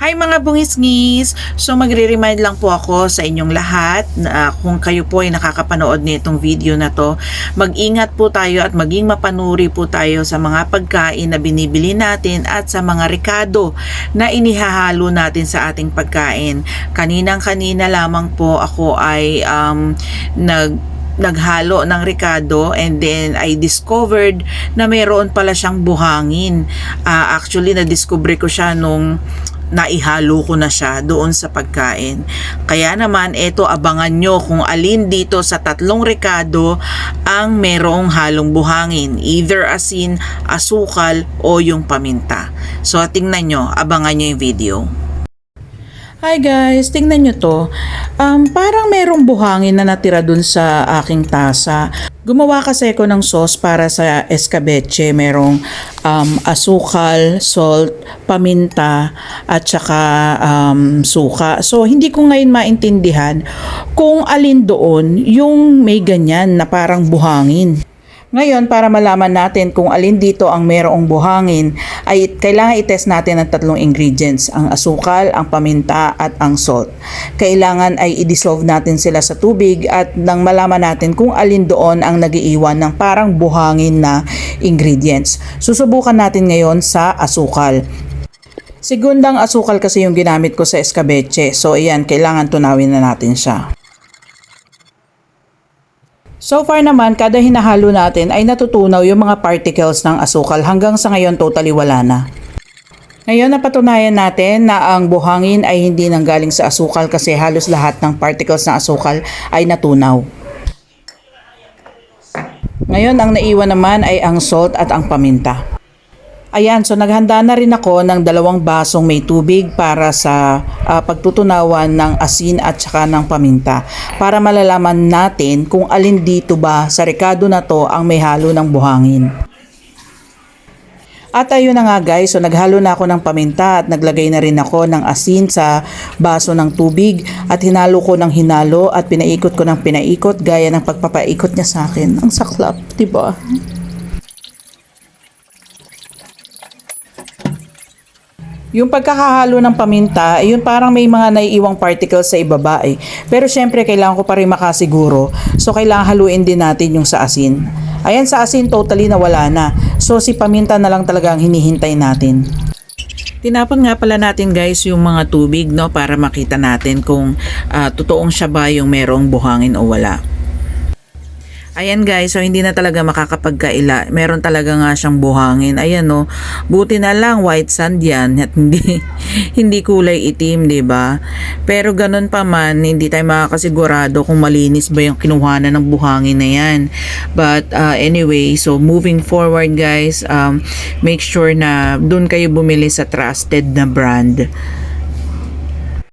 Hi mga bungisngis! So magre-remind lang po ako sa inyong lahat na ah, kung kayo po ay nakakapanood nitong video na to, mag-ingat po tayo at maging mapanuri po tayo sa mga pagkain na binibili natin at sa mga rekado na inihahalo natin sa ating pagkain. Kaninang-kanina lamang po ako ay um, nag naghalo ng Ricardo and then I discovered na mayroon pala siyang buhangin. Ah, actually, na-discover ko siya nung naihalo ko na siya doon sa pagkain. Kaya naman, eto abangan nyo kung alin dito sa tatlong Ricardo ang merong halong buhangin. Either asin, asukal, o yung paminta. So, tingnan nyo, abangan nyo yung video. Hi guys, tingnan nyo to. Um, parang merong buhangin na natira dun sa aking tasa. Gumawa kasi ako ng sauce para sa escabeche. Merong um, asukal, salt, paminta, at saka um, suka. So, hindi ko ngayon maintindihan kung alin doon yung may ganyan na parang buhangin. Ngayon, para malaman natin kung alin dito ang merong buhangin, ay kailangan i-test natin ang tatlong ingredients, ang asukal, ang paminta, at ang salt. Kailangan ay i-dissolve natin sila sa tubig at nang malaman natin kung alin doon ang nagiiwan ng parang buhangin na ingredients. Susubukan natin ngayon sa asukal. Segundang asukal kasi yung ginamit ko sa escabeche. So, ayan, kailangan tunawin na natin siya. So far naman, kada hinahalo natin ay natutunaw yung mga particles ng asukal hanggang sa ngayon totally wala na. Ngayon napatunayan natin na ang buhangin ay hindi nanggaling sa asukal kasi halos lahat ng particles ng asukal ay natunaw. Ngayon ang naiwan naman ay ang salt at ang paminta. Ayan, so naghanda na rin ako ng dalawang basong may tubig para sa ah, pagtutunawan ng asin at saka ng paminta para malalaman natin kung alin dito ba sa rekado na to ang may halo ng buhangin. At ayun na nga guys, so naghalo na ako ng paminta at naglagay na rin ako ng asin sa baso ng tubig at hinalo ko ng hinalo at pinaikot ko ng pinaikot gaya ng pagpapaikot niya sa akin. Ang saklap, 'di ba? Yung pagkakahalo ng paminta, yun parang may mga naiiwang particles sa ibaba eh. Pero syempre, kailangan ko pa rin makasiguro. So, kailangan haluin din natin yung sa asin. Ayan, sa asin, totally nawala na. So, si paminta na lang talaga ang hinihintay natin. Tinapon nga pala natin guys yung mga tubig no para makita natin kung ah, totoong siya ba yung merong buhangin o wala. Ayan guys, so hindi na talaga makakapagkaila. Meron talaga nga siyang buhangin. Ayan no. Buti na lang white sand yan at hindi hindi kulay itim, 'di ba? Pero ganun pa man, hindi tayo makakasigurado kung malinis ba yung kinuhanan ng buhangin na yan. But uh, anyway, so moving forward guys, um, make sure na doon kayo bumili sa trusted na brand.